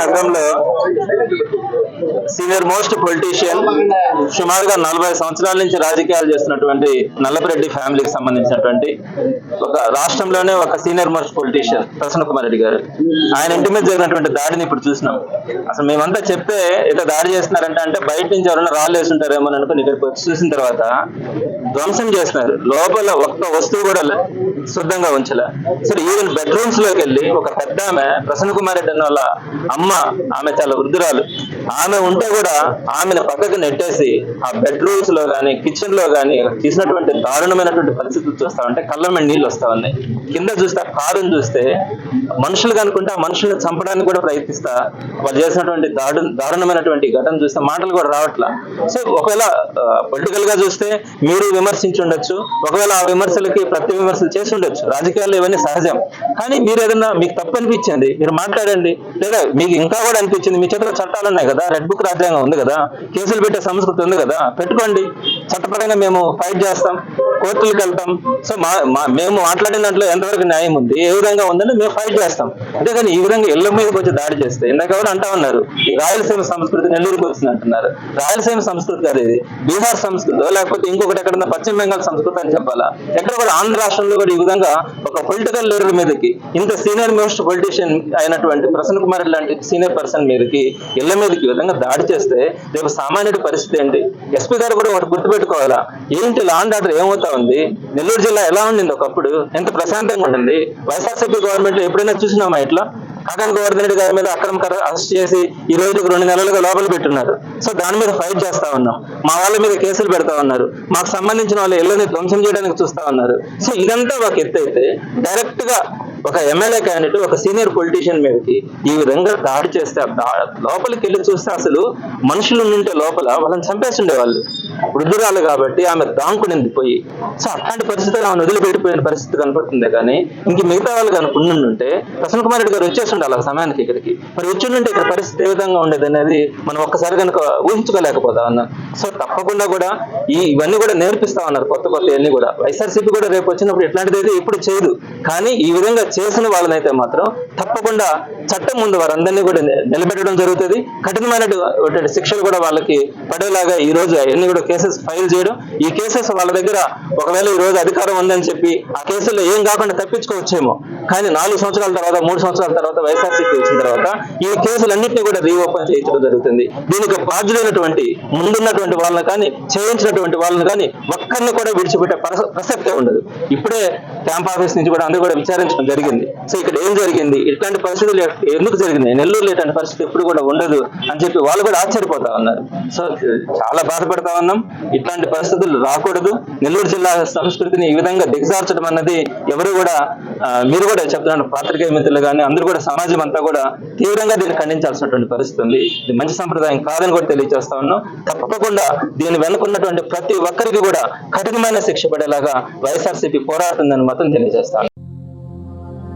నగరంలో senior most politician సుమారుగా నలభై సంవత్సరాల నుంచి రాజకీయాలు చేస్తున్నటువంటి నల్లపరెడ్డి ఫ్యామిలీకి సంబంధించినటువంటి ఒక రాష్ట్రంలోనే ఒక senior most politician Prasanna Kumar Reddy గారు. ఆయన ఇంటి మీద జరిగినటువంటి దాడిని ఇప్పుడు చూసినాం. అసలు మేమంతా చెప్తే ఇట్లా దాడి చేస్తున్నారంటే అంటే బయట నుంచి ఎవరైనా రాళ్ళు వేసుంటారేమో అని అనుకుని ఇక్కడికి వచ్చి చూసిన తర్వాత ధ్వంసం చేస్తున్నారు. లోపల ఒక్క వస్తువు కూడా శుద్ధంగా ఉంచలే. సరే ఈవెన్ బెడ్రూమ్స్లోకి వెళ్ళి ఒక పెద్ద ఆమె ప్రసన్న కుమార్ రెడ్డి అన్న వాళ్ళ అమ్మ ఆమె చాలా వృద్ధురాలు. ఆమె ఉంటే కూడా ఆమెను పక్కకు నెట్టేసి ఆ బెడ్రూమ్స్లో కానీ కిచెన్లో కానీ తీసినటువంటి దారుణమైనటువంటి పరిస్థితులు చూస్తా ఉంటే కళ్ళ మీద నీళ్ళు వస్తా ఉన్నాయి. కింద చూస్తే కారుని చూస్తే మనుషులు కనుకుంటే ఆ మనుషుల్ని చంపడానికి కూడా ప్రయత్నిస్తా వాళ్ళు చేసినటువంటి దాడు దారుణమైనటువంటి ఘటన చూస్తే మాటలు కూడా రావట్లా. సో ఒకవేళ పొలిటికల్గా చూస్తే మీరు విమర్శించి ఉండొచ్చు ఒకవేళ ఆ విమర్శలకి ప్రతి విమర్శలు చేసి ఉండొచ్చు. రాజకీయాల్లో ఇవన్నీ సహజం. కానీ మీరు ఏదైనా మీకు తప్పు అనిపించింది మీరు మాట్లాడండి లేదా మీకు ఇంకా కూడా అనిపించింది మీ చేతిలో చట్టాలు ఉన్నాయి కదా? రెడ్ బుక్ రాజ్యాంగం ఉంది కదా? కేసులు పెట్టే సంస్కృతి ఉంది కదా? పెట్టుకోండి. చట్టపరంగా మేము ఫైట్ చేస్తాం. కోర్టులకు వెళ్తాం. సో మా మా- మేము మాట్లాడిన దాంట్లో ఎంతవరకు న్యాయం ఉంది? ఏ విధంగా ఉందని మేము ఫైట్ చేస్తాం. అంతేగాని ఈ విధంగా ఇళ్ళ మీదకి వచ్చి దాడి చేస్తే ఇందాక ఎవరు అంటా ఉన్నారు ఈ రాయలసీమ సంస్కృతి నెల్లూరుకి వచ్చింది అంటున్నారు. రాయలసీమ సంస్కృతి కాదు ఇది. బీహార్ సంస్కృతి లేకపోతే ఇంకొకటి ఎక్కడన్నా పశ్చిమ బెంగాల్ సంస్కృతి అని చెప్పాలా? ఎక్కడ కూడా ఆంధ్ర రాష్ట్రంలో కూడా ఈ విధంగా ఒక పొలిటికల్ లీడర్ మీదకి ఇంత సీనియర్ మోస్ట్ పొలిటీషియన్ అయినటువంటి ప్రసన్న కుమార్ లాంటి సీనియర్ పర్సన్ మీదకి ఇళ్ళ మీదకి ఈ విధంగా దాడి చేస్తే రేపు సామాన్యుడి పరిస్థితి ఏంటి? ఎస్పీ గారు కూడా ఒకటి గుర్తుపెట్టుకోవాలా? ఏంటి లాండ్ ఆర్డర్ ఏమవుతా ఉంది? నెల్లూరు జిల్లా ఎలా ఉండింది ఒకప్పుడు? ఎంత ప్రశాంతంగా ఉండింది? వైఎస్ఆర్సీపీ గవర్నమెంట్ ఎప్పుడైనా చూసినామా ఇట్లా? కాకాని గోవర్ధన్ రెడ్డి గారి మీద అక్రమ అరెస్ట్ చేసి ఈ రోజుకి రెండు నెలలుగా లోపల పెట్టున్నారు. సో దాని మీద ఫైట్ చేస్తా ఉన్నాం. మా వాళ్ళ మీద కేసులు పెడతా ఉన్నారు. మాకు సంబంధించిన వాళ్ళ ఇళ్ళని ధ్వంసం చేయడానికి చూస్తా ఉన్నారు. సో ఇదంతా ఒక ఎత్తు అయితే డైరెక్ట్గా ఒక ఎమ్మెల్యే క్యాండిడేట్ ఒక సీనియర్ పొలిటీషియన్ మీదకి ఈ విధంగా దాడి చేస్తే లోపలికి వెళ్ళి చూస్తే అసలు మనుషులు ఉంటే లోపల వాళ్ళని చంపేస్తుండే వాళ్ళు వృద్ధురాలు కాబట్టి ఆమె దాంకునింది పోయి సో అట్లాంటి పరిస్థితులు ఆమె వదిలిపెట్టిపోయిన పరిస్థితి కనపడుతుంది కానీ ఇంక మిగతా వాళ్ళు కనుక ఉండుంటే ప్రసన్న కుమార్ రెడ్డి గారు వచ్చేస్తుండాలి ఆ సమయానికి ఇక్కడికి. మరి వచ్చి ఇక్కడ పరిస్థితి ఏ విధంగా ఉండేది అనేది మనం ఒక్కసారి కనుక ఊహించుకోలేకపోతా ఉన్నాం సో తప్పకుండా కూడా ఈ ఇవన్నీ కూడా నేర్పిస్తా ఉన్నారు కొత్త కొత్త అన్ని కూడా. వైఎస్ఆర్సీపీ కూడా రేపు వచ్చినప్పుడు ఇట్లాంటిది అయితే ఇప్పుడు చేయదు. కానీ ఈ విధంగా చేసిన వాళ్ళనైతే మాత్రం తప్పకుండా చట్టం ముందు వారందరినీ కూడా నిలబెట్టడం జరుగుతుంది. కఠినమైనటువంటి శిక్షలు కూడా వాళ్ళకి పడేలాగా ఈ రోజు అవన్నీ కూడా కేసెస్ ఫైల్ చేయడం. ఈ కేసెస్ వాళ్ళ దగ్గర ఒకవేళ ఈ రోజు అధికారం ఉందని చెప్పి ఆ కేసుల్లో ఏం కాకుండా తప్పించుకోవచ్చేమో. కానీ నాలుగు సంవత్సరాల తర్వాత మూడు సంవత్సరాల తర్వాత వైఎస్ఆర్సీపీ వచ్చిన తర్వాత ఈ కేసులన్నింటినీ కూడా రీఓపెన్ చేయించడం జరుగుతుంది. దీనికి బాధ్యులైనటువంటి ముందున్నటువంటి వాళ్ళని కానీ చేయించినటువంటి వాళ్ళని కానీ ఒక్కరిని కూడా విడిచిపెట్టే ప్రస- ప్రసక్తే ఉండదు. ఇప్పుడే క్యాంప్ ఆఫీస్ నుంచి కూడా అందరూ కూడా విచారించడం జరిగింది. సో ఇక్కడ ఏం జరిగింది? ఇట్లాంటి పరిస్థితులు ఎందుకు జరిగింది నెల్లూరులో ఇట్లాంటి పరిస్థితి ఎప్పుడు కూడా ఉండదు అని చెప్పి వాళ్ళు కూడా ఆశ్చర్యపోతా ఉన్నారు. సో చాలా బాధపడతా ఉన్నాం. ఇట్లాంటి పరిస్థితులు రాకూడదు. నెల్లూరు జిల్లా సంస్కృతిని ఈ విధంగా దిగజార్చడం అన్నది ఎవరు కూడా మీరు కూడా చెప్తున్నారు పాత్రికేయ మిత్రులు కానీ అందరూ కూడా సమాజం అంతా కూడా తీవ్రంగా దీన్ని ఖండించాల్సినటువంటి పరిస్థితి ఉంది. ఇది మంచి సంప్రదాయం కాదని కూడా తెలియజేస్తా ఉన్నాం. తప్పకుండా దీని వెనుకున్నటువంటి ప్రతి ఒక్కరికి కూడా కఠినమైన శిక్ష పడేలాగా వైఎస్ఆర్సీపీ పోరాడుతుందని మాత్రం తెలియజేస్తాను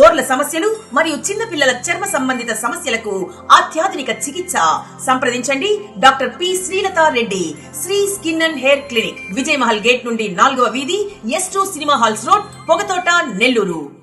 గోర్ల సమస్యలు మరియు చిన్నపిల్లల చర్మ సంబంధిత సమస్యలకు అత్యాధునిక చికిత్స. సంప్రదించండి doctor P Srilatha Reddy Sri skin and hair clinic Vijay Mahal gate నుండి నాలుగవ వీధి S two cinema halls road Pogathota Nellore.